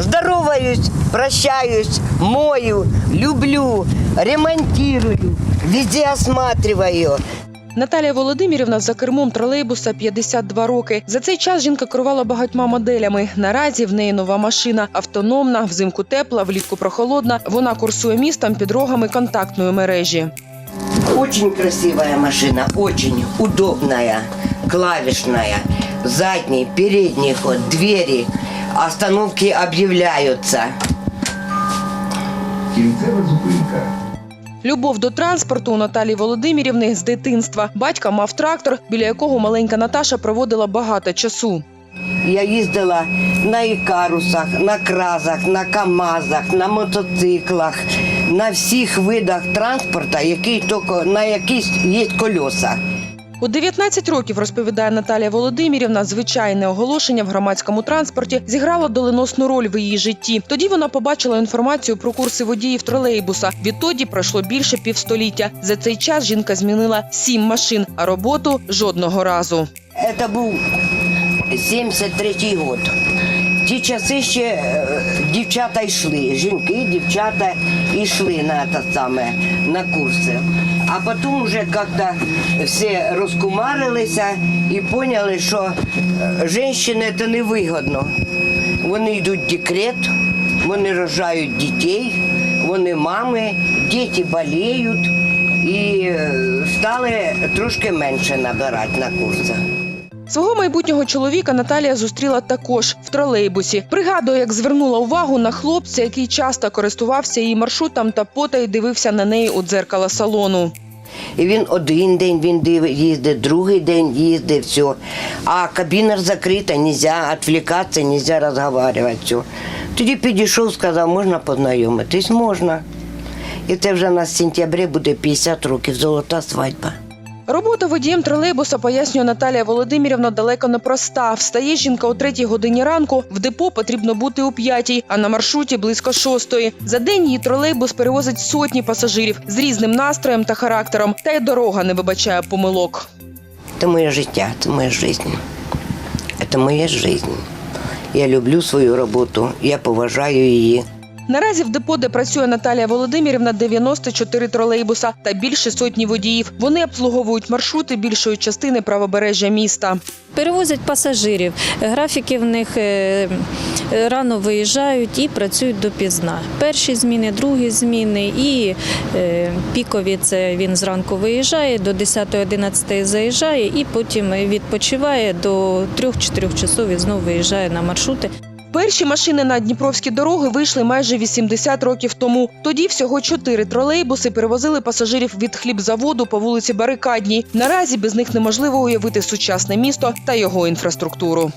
Здороваюсь, прощаюсь, мою, люблю, ремонтирую, везде осматриваю. Наталія Володимирівна за кермом тролейбуса 52 роки. За цей час жінка керувала багатьма моделями. Наразі в неї нова машина автономна, взимку тепла, влітку прохолодна. Вона курсує містом під рогами контактної мережі. Очень красивая машина, очень удобная, клавишная. Задний, передний ход, двери, остановки. Кінцева зупинка. Любов до транспорту у Наталії Володимирівни з дитинства. Батька мав трактор, біля якого маленька Наташа проводила багато часу. Я їздила на ікарусах, на кразах, на камазах, на мотоциклах, на всіх видах транспорту, який тільки на якісь є колеса. У 19 років, розповідає Наталія Володимирівна, звичайне оголошення в громадському транспорті зіграло доленосну роль в її житті. Тоді вона побачила інформацію про курси водіїв тролейбуса. Відтоді пройшло більше півстоліття. За цей час жінка змінила сім машин, а роботу жодного разу. Це був 73-й год. Ті часи ще е, дівчата йшли, жінки, дівчата йшли на те саме, на курси. А потім вже як-то всі розкумарилися і поняли, що е, жінки це не вигідно. Вони йдуть в декрет, вони рожають дітей, вони мами, діти боліють і е, стали трошки менше набирати на курсах. Свого майбутнього чоловіка Наталія зустріла також в тролейбусі. Пригадує, як звернула увагу на хлопця, який часто користувався її маршрутом та потай дивився на неї у дзеркало салону. І він один день він див- їздить, другий день їздить, все. А кабіна закрита, нельзя відвлікатися, нельзя розмовляти. Все. Тоді підійшов, сказав, можна познайомитись, можна. І це вже на сентябрі буде 50 років, золота свадьба. Робота водієм тролейбуса, пояснює Наталія Володимирівна, далеко не проста. Встає жінка о третій годині ранку, в депо потрібно бути у п'ятій, а на маршруті близько шостої. За день її тролейбус перевозить сотні пасажирів з різним настроєм та характером, та й дорога не вибачає помилок. Це моє життя, це моя життя. Це моя життя. Я люблю свою роботу, я поважаю її. Наразі в депо, де працює Наталія Володимирівна, 94 тролейбуса та більше сотні водіїв. Вони обслуговують маршрути більшої частини правобережжя міста. Перевозять пасажирів. Графіки в них е, е, рано виїжджають і працюють допізна. Перші зміни, другі зміни і е, пікові це він зранку виїжджає, до 10-11 заїжджає і потім відпочиває до 3-4 часов і знову виїжджає на маршрути. Перші машини на Дніпровські дороги вийшли майже 80 років тому. Тоді всього чотири тролейбуси перевозили пасажирів від хлібзаводу по вулиці Барикадній. Наразі без них неможливо уявити сучасне місто та його інфраструктуру.